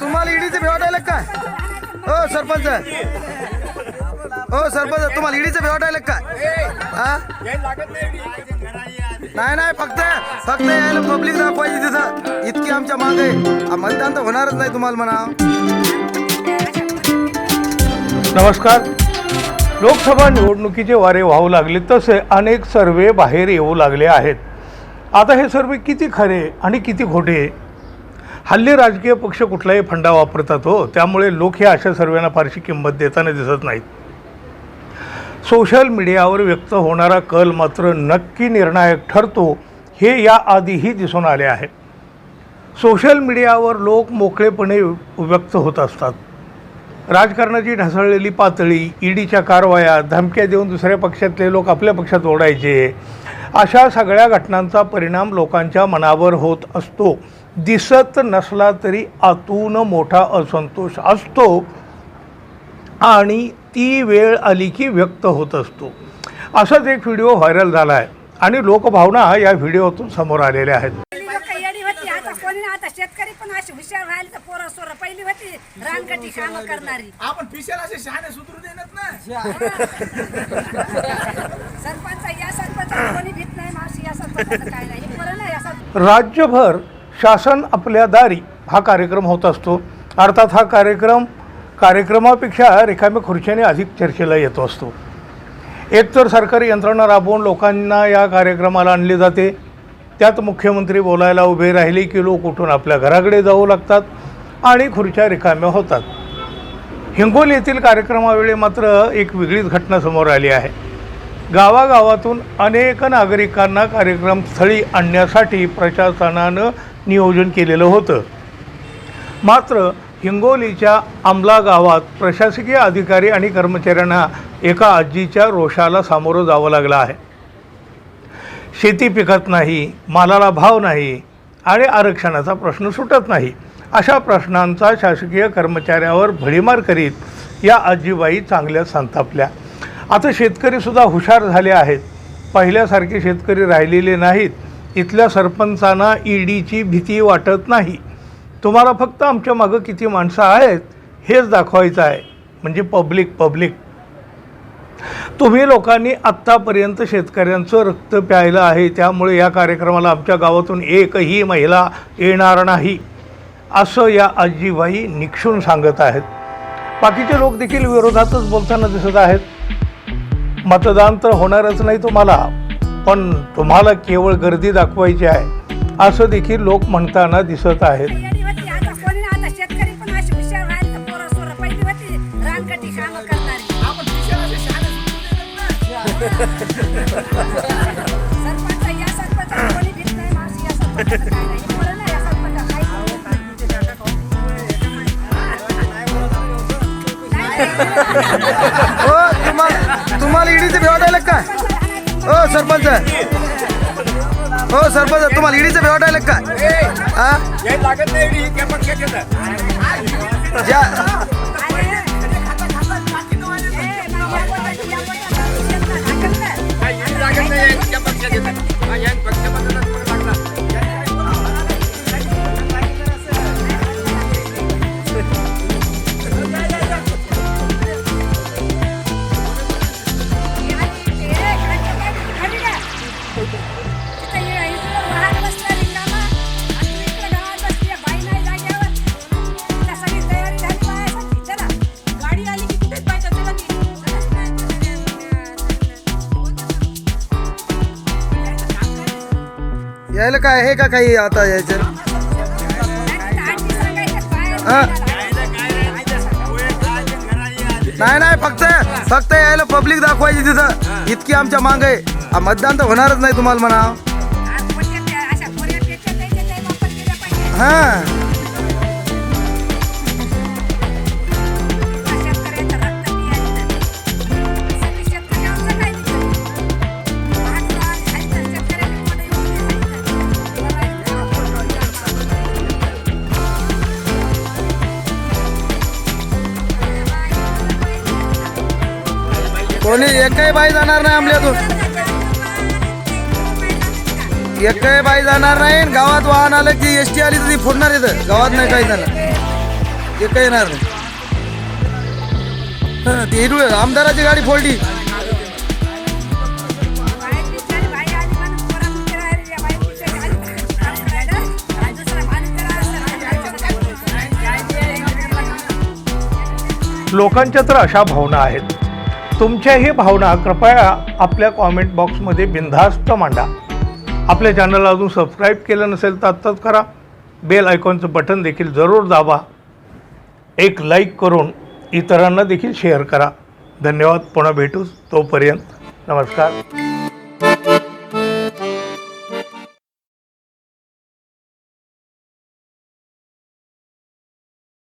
तुम्हाला ईडीचे भेट आले काय? हो सरपंच. हो सरपंच तुम्हाला ईडीचे भेट आले काय? हा? नाही नाही फक्त फक्त यायला पब्लिक दाखवायची तिथं. इतकी आमच्या मागे. आहे. मतदान तर होणारच नाही तुम्हाला म्हणा. नमस्कार. लोकसभा निवडणुकीचे वारे वाहू लागले तसे अनेक सर्वे बाहेर येऊ लागले आहेत. आता हे सर्वे किती खरे आणि किती खोटे? हल्ली राजकीय पक्ष कुठलाही फंडा वापरतात हो त्यामुळे लोक हे अशा सर्वांना फारशी किंमत देताना दिसत नाहीत. सोशल मीडियावर व्यक्त होणारा कल मात्र नक्की निर्णायक ठरतो हे याआधीही दिसून आले आहे. सोशल मीडियावर लोक मोकळेपणे व्यक्त होत असतात. राजकारणाची ढासळलेली पातळी ईडीच्या कारवाया धमक्या देऊन दुसऱ्या पक्षातले लोक आपल्या पक्षात ओढायचे अशा सगळ्या घटनांचा परिणाम लोकांच्या मनावर होत असतो. दिसत नसला तरी आतून मोठा असंतोष असतो आणि ती वेळ आली की व्यक्त होत असतो. असाच एक व्हिडिओ व्हायरल झाला आहे आणि लोकभावना या व्हिडिओतून समोर आलेल्या आहेत. आता शेतकरी पण अशी हुशार राहिले तर पोरं सोरं. पहिली होती रानगटी काम करणारी. आपण पिशल असे शहाणे सुधरू देणार ना? सरपंच या सरपंच कोणी भीत नाही मावशी या सरपंच काय नाही. हे पोरं नाही असं राज्यभर शासन आपल्या दारी हा कार्यक्रम होत असतो. अर्थात हा कार्यक्रम कार्यक्रमापेक्षा रिकाम्या खुर्च्याने अधिक चर्चेला येतो असतो. एकतर सरकारी यंत्रणा राबवून लोकांना या कार्यक्रमाला आणले जाते. त्यात मुख्यमंत्री बोलायला उभे राहिले की लोक उठून आपल्या घराकडे जाऊ लागतात आणि खुर्च्या रिकाम्या होतात. हिंगोली येथील कार्यक्रमावेळी मात्र एक वेगळीच घटना समोर आली आहे. गावागावातून अनेक नागरिकांना कार्यक्रमस्थळी आणण्यासाठी प्रशासनानं नियोजन केलेलं होतं. मात्र हिंगोलीच्या आमला गावात प्रशासकीय अधिकारी आणि कर्मचाऱ्यांना एका आजीच्या रोषाला सामोरं जावं लागलं आहे. शेती पिकत नाही मालाला भाव नाही आणि आरक्षणाचा प्रश्न सुटत नाही. अशा प्रश्नांचा शासकीय कर्मचाऱ्यावर भडीमार करीत या आजीबाई चांगल्या संतापल्या. आता शेतकरीसुद्धा हुशार झाले आहेत. पहिल्यासारखे शेतकरी राहिलेले नाहीत. इथल्या सरपंचांना ईडीची भीती वाटत नाही. तुम्हाला फक्त आमच्या मागं किती माणसं आहेत हेच दाखवायचं आहे. म्हणजे पब्लिक पब्लिक. तुम्ही लोकांनी आत्तापर्यंत शेतकऱ्यांचं रक्त प्यायलं आहे त्यामुळे या कार्यक्रमाला आमच्या गावातून एकही महिला येणार नाही असं या आजीबाई निक्षून सांगत आहेत. बाकीचे लोक देखील विरोधातच बोलताना दिसत आहेत. मतदान तर होणारच नाही तुम्हाला. पण तुम्हाला केवळ गर्दी दाखवायची आहे असं देखील लोक म्हणताना दिसत आहेत. हो, तुम्हाला तुम्हाला ईडीचे भेट काय? हो सरपंच. हो सरपंच तुम्हाला ईडीचे भेट आले काय हा? हे लागत नाही ज्या यायला काय आहे का काही आता यायचं? हा. नाही नाही फक्त फक्त यायला पब्लिक दाखवायची तिथं. इतकी आमच्या मागे आहे. मतदान तर होणारच नाही तुम्हाला म्हणा. हा. कोणी एकही बाई जाणार नाही आमल्यातून. एकही बाई जाणार नाही गावात वाहन आलं की एस टी आली तर ती फोडणार इथं. गावात नाही काही झालं. एकही येणार नाही. ती ते आमदाराची गाडी फोडली. लोकांच्या तर अशा भावना आहेत. तुमच्याही भावना कृपया आपल्या कॉमेंट बॉक्समध्ये बिनधास्त मांडा. आपल्या चॅनलला अजून सबस्क्राईब केलं नसेल तर आत्ताच करा. बेल आयकॉनचं बटन देखील जरूर दाबा. एक लाईक करून इतरांना देखील शेअर करा. धन्यवाद. पुन्हा भेटूच तोपर्यंत. नमस्कार.